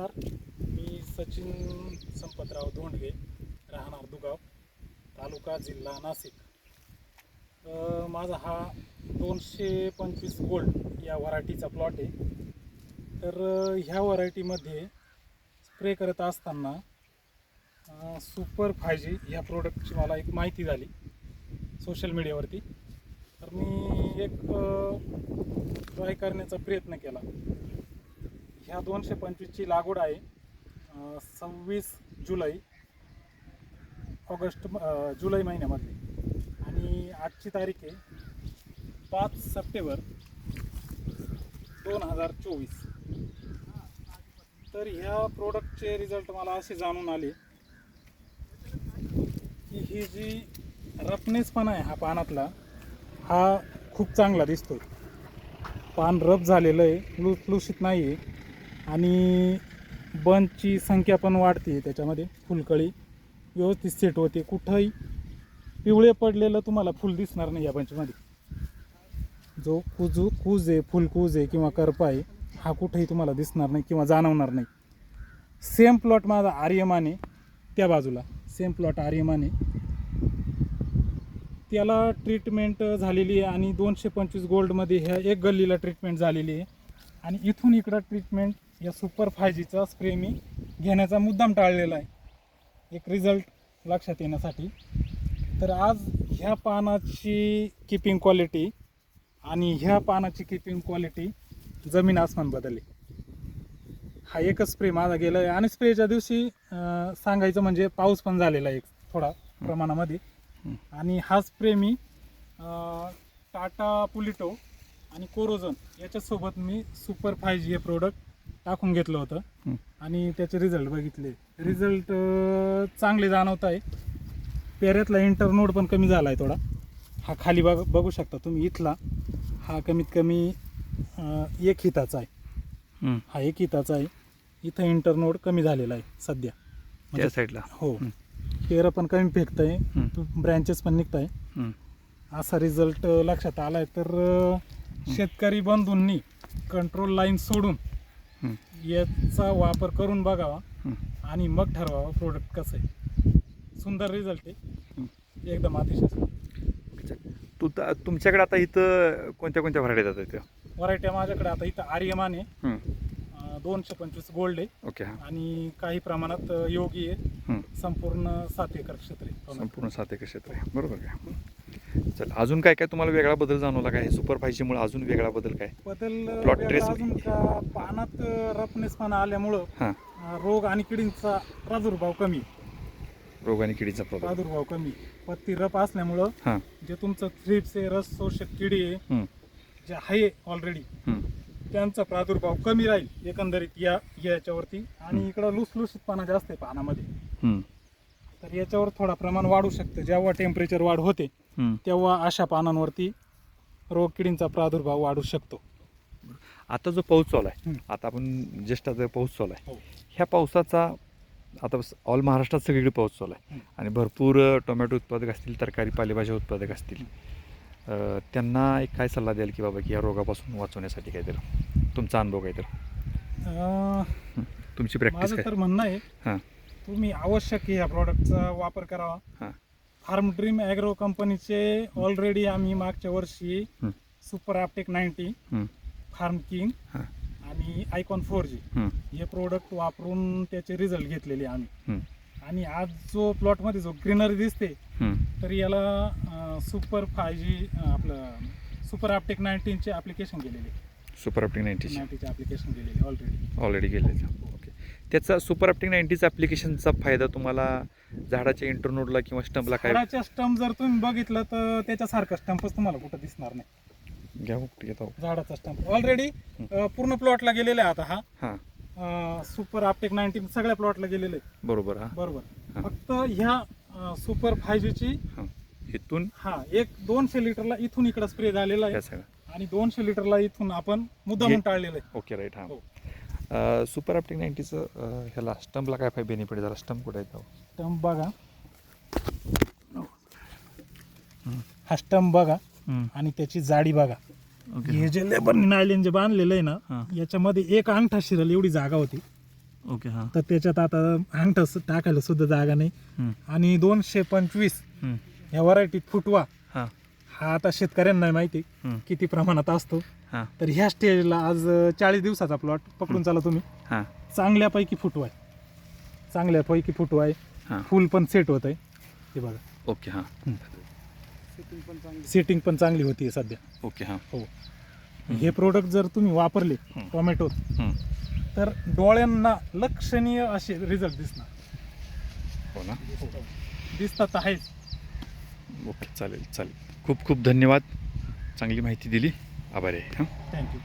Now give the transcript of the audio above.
नमस्कार. मी सचिन संपतराव धोंडगे राहणार दुगाव तालुका जिल्हा नाशिक. माझा हा दोनशे पंचवीस गोल्ड या व्हरायटीचा प्लॉट आहे. तर ह्या व्हरायटीमध्ये स्प्रे करत असताना सुपर फाय जी ह्या प्रोडक्टची मला एक माहिती झाली सोशल मीडियावरती तर मी एक ट्राय करण्याचा प्रयत्न केला. ह्या दोनशे पंचवीसची लागवड आहे. सव्वीस जुलै ऑगस्ट जुलै महिन्यामध्ये. आणि आजची तारीख आहे पाच सप्टेंबर दोन हजार चोवीस. तर ह्या प्रोडक्टचे रिझल्ट मला असे जाणून आले की ही जी रफनेसपणा आहे हा पानातला हा खूप चांगला दिसतो पान रफ झालेलं आहे लुसलुशीत नाही आहे आणि बंचची संख्या पण वाढते त्याच्यामध्ये फुलकळी. व्यवस्थित सेट होते. कुठंही पिवळे पडलेलं तुम्हाला फुल दिसणार नाही या बंचमध्ये जो कुजू कूज आहे फुलकूज आहे किंवा करपा आहे हा कुठंही तुम्हाला दिसणार नाही किंवा जाणवणार नाही. सेम प्लॉट माझा आर्यमाने त्या बाजूला. सेम प्लॉट आर्यमाने. त्याला ट्रीटमेंट झालेली आहे आणि दोनशे पंचवीस गोल्डमध्ये ह्या एक गल्लीला ट्रीटमेंट झालेली आहे. आणि इथून इकडं ट्रीटमेंट या सुपर फायजीचा स्प्रे मी घेण्याचा मुद्दाम टाळलेला आहे. एक रिझल्ट लक्षात येण्यासाठी. तर आज ह्या पानाची किपिंग क्वालिटी आणि ह्या पानाची किपिंग क्वालिटी जमीन आसमान बदलली. हा एकच स्प्रे माझा गेला आहे आणि स्प्रेच्या दिवशी सांगायचं म्हणजे पाऊस पण झालेला आहे एक थोडा प्रमाणामध्ये. आणि हा स्प्रे मी टाटा पुलिटो आणि कोरोजन याच्यासोबत मी सुपर फाय जी हे प्रोडक्ट टाकून घेतलं होतं. आणि त्याचे रिझल्ट बघितले रिझल्ट चांगले जाणवत आहे पेऱ्यातला इंटरनोड पण कमी झाला आहे थोडा हा खाली बघ बघू शकता तुम्ही इथला हा कमीत कमी एक हिताचा आहे हं. एक हिताचा आहे इथं इंटरनोड कमी झालेला आहे सध्या त्या साईडला हो. पेरं पण कमी फेकत आहे. ब्रँचेस पण निघत आहे. असा रिझल्ट लक्षात आला आहे तर शेतकरी बंधूंनी कंट्रोल लाईन सोडून. याचा वापर करून बघावा. आणि मग ठरवावा प्रोडक्ट कसं आहे. सुंदर रिझल्ट आहे. एकदम अतिशय. तू तुमच्याकडे आता इथं कोणत्या कोणत्या व्हरायटी जातात इथं? व्हरायटी माझ्याकडे आता इथं आर्यमान आहे. दोनशे पंचवीस गोल्ड आहे. ओके आणि काही प्रमाणात योगी आहे. संपूर्ण सात एकर क्षेत्र आहे. संपूर्ण सात एकर क्षेत्र आहे. बरोबर काय चल अजून काय काय तुम्हाला वेगळा बदल जाणवला काय सुपर फायजीमुळे अजून वेगळा बदल काय? बदल वेगळा trace- अजून का? पानात रफनेसपणा आल्यामुळं हां. अं, रोग आणि किडींचा प्रादुर्भाव कमी. रोग आणि किडीचा प्रॉब्लेम प्रादुर्भाव कमी. पत्ती रफ असल्यामुळं हां. जे तुमचं थ्रिप्स आहे रस शोषक किडी आहे. जे आहे ऑलरेडी. त्यांचा प्रादुर्भाव कमी राहील एकंदरीत या याच्यावरती. आणि इकडं लुसलुसीतपणा जास्त आहे पानामध्ये. तर याच्यावर थोडा प्रमाण वाढू शकतं. जेव्हा टेम्परेचर वाढ होते. तेव्हा अशा पानांवरती रोग किडींचा प्रादुर्भाव वाढू शकतो. आता जो पाऊस चालू आहे. आता आपण ज्येष्ठ आता पाऊस चालू आहे. हो. ह्या पावसाचा आता ऑल महाराष्ट्रात सगळीकडे पाऊस चालू आहे. आणि भरपूर अ, टोमॅटो उत्पादक असतील तरकारी पालेभाज्या उत्पादक असतील. अ, त्यांना एक काय सल्ला द्याल की बाबा की या रोगापासून वाचवण्यासाठी काय तर तुमचा अनुभव काय तर अं, तुमची प्रॅक्टिस माझं काय? तर म्हणणं आहे हां. तुम्ही आवश्यक या प्रॉडक्टचा वापर करावा हां फार्म ड्रीम ॲग्रो कंपनीचे ऑलरेडी आम्ही मागच्या वर्षी. Super Aptek ninety. Farm king आणि आयकॉन फोर जी हं. प्रोडक्ट वापरून त्याचे रिझल्ट घेतलेले आम्ही. आणि आज जो प्लॉटमध्ये जो ग्रीनरी दिसते. तर याला सुपर फाय जी आपलं सुपर ॲप्टेक नाईन्टीनचे ॲप्लिकेशन केलेले सुपर अपटिंग नाईन्टीची नाईन्टीचे ॲप्लिकेशन केलेले ऑलरेडी ऑलरेडी गेले ओके त्याचा सुपर अपटिंग नाईन्टीचा ॲप्लिकेशनचा फायदा तुम्हाला झाडाच्या इंटरनोडला किंवा स्टंपला काय? झाडाच्या स्टंप जर तुम्ही बघितलं तर त्याच्यासारखं स्टंपच तुम्हाला कुठं दिसणार नाही. घ्या घेता. झाडाचा स्टंप ऑलरेडी पूर्ण प्लॉटला गेलेला आहे आता हा. हां. सुपर आपटेक नाईन्टीन सगळ्या प्लॉटला गेलेले आहे बरोबर हां. बरोबर. हा. फक्त ह्या सुपर फायजीची हां. इथून? हा एक दोनशे लिटरला इथून इकडे स्प्रे झालेला या आहे आणि दोनशे लिटरला इथून आपण मुद्दाम घे- टाळलेलं आहे. ओके राईट हां. हो. सुपर अपटिंग नाईन्टीचं ह्याला स्टंपला काय फाय बेनिफिट झाला स्टंप कुठे आहे स्टंप बघा. हा स्टंप बघा आणि त्याची जाडी बघा. हे जे लेबर नायलेन जे बांधलेलं आहे. ना याच्यामध्ये एक अंगठा शिरल एवढी जागा होती. ओके हां. तर त्याच्यात आता अंगठ टाकायला सुद्धा जागा नाही. आणि दोनशे पंचवीस या व्हरायटीत फुटवा. हां हा आता शेतकऱ्यांना नाही माहिती हम्म, किती प्रमाणात असतो. हां. तर ह्या स्टेजला आज चाळीस दिवसाचा प्लॉट पकडून चाला तुम्ही. हां. चांगल्यापैकी फुटवा आहे चांगल्यापैकी फुटवा आहे हां. फुल पण सेट होत आहे. हे बघा. ओके हां. सेटिंग पण चांगली होती सध्या. ओके हां. हो. हे प्रोडक्ट जर तुम्ही वापरले हम्म. टोमॅटो हम्म. तर डोळ्यांना लक्षणीय असे रिझल्ट दिसणार. हो ना. दिसतात तर आहेच. ओके चालेल चालेल. खूप खूप धन्यवाद. चांगली माहिती दिली. आभारी आहे. हां? थँक्यू